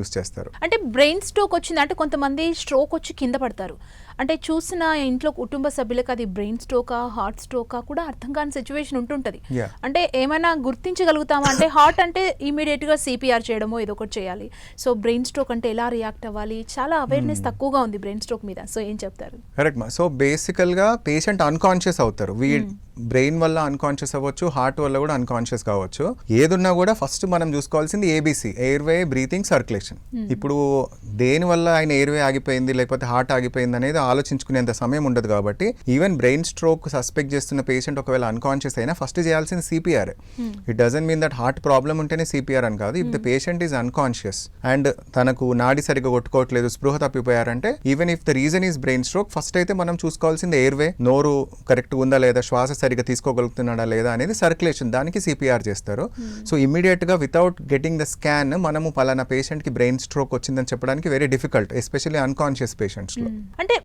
Use చేస్తారు. అంటే brain stroke వచ్చింది? అంటే కొంతమంది స్ట్రోక్ వచ్చి కింద పడతారు. అంటే చూసిన ఇంట్లో కుటుంబ సభ్యులకు అది బ్రెయిన్ స్ట్రోకా హార్ట్ స్ట్రోకా కూడా అర్థం కాని సిచ్యువేషన్ ఉంటుంటది. అంటే ఏమైనా గుర్తించగలుగుతామా? అంటే హార్ట్ అంటే ఇమీడియట్గా సిపిఆర్ చేయడమో ఏదో ఒకటి చేయాలి. సో బ్రెయిన్ స్ట్రోక్ అంటే ఎలా రియాక్ట్ అవ్వాలి? చాలా అవేర్నెస్ తక్కువగా ఉంది బ్రెయిన్ స్ట్రోక్ మీద. సో ఏం చెప్తారు? కరెక్ట్ మా. సో బేసికల్గా పేషెంట్ అన్కాన్షియస్ అవుతారు. వీ బ్రెయిన్ వల్ల అన్కాన్షియస్ అవ్వచ్చు హార్ట్ వల్ల కూడా అన్కాన్షియస్ కావచ్చు. ఏదున్నా కూడా ఫస్ట్ మనం చూసుకోవాల్సింది ఏబీసీ ఎయిర్వే బ్రీతింగ్ సర్క్యులేషన్ ఇప్పుడు దేని వల్ల ఆయన ఎయిర్వే ఆగిపోయింది లేకపోతే హార్ట్ ఆగిపోయింది అనేది ఆలోచించుకునేంత సమయం ఉండదు కాబట్టి ఈవెన్ బ్రెయిన్ స్ట్రోక్ సస్పెక్ట్ చేస్తున్న పేషెంట్ ఒకవేళ అన్కాన్షియస్ అయినా ఫస్ట్ చేయాల్సింది CPR it doesn't mean that heart problem ఉంటేనే సిపిఆర్ అని కాదు. If the patient is unconscious and తనకు నాడి సరిగ్గా కొట్టుకోవట్లేదు స్పృహ తప్పిపోయారంటే even if the reason is brain stroke first అయితే మనం చూసుకోవాల్సింది ఎయిర్వే నోరు కరెక్ట్ ఉందా లేదా శ్వాస సరిగా తీసుకోగలుగుతున్నాడా లేదా అనేది సర్క్యులేషన్ దానికి సిపిఆర్ చేస్తారు. సో ఇమీడియట్గా వితౌట్ గెటింగ్ ద స్కాన్ మనము పలానా పేషెంట్కి బ్రెయిన్ స్ట్రోక్ వచ్చిందని చెప్పడానికి వెరీ డిఫికల్ట్ ఎస్పెషల్లీ అన్కాన్షియస్ పేషెంట్స్లో అంటే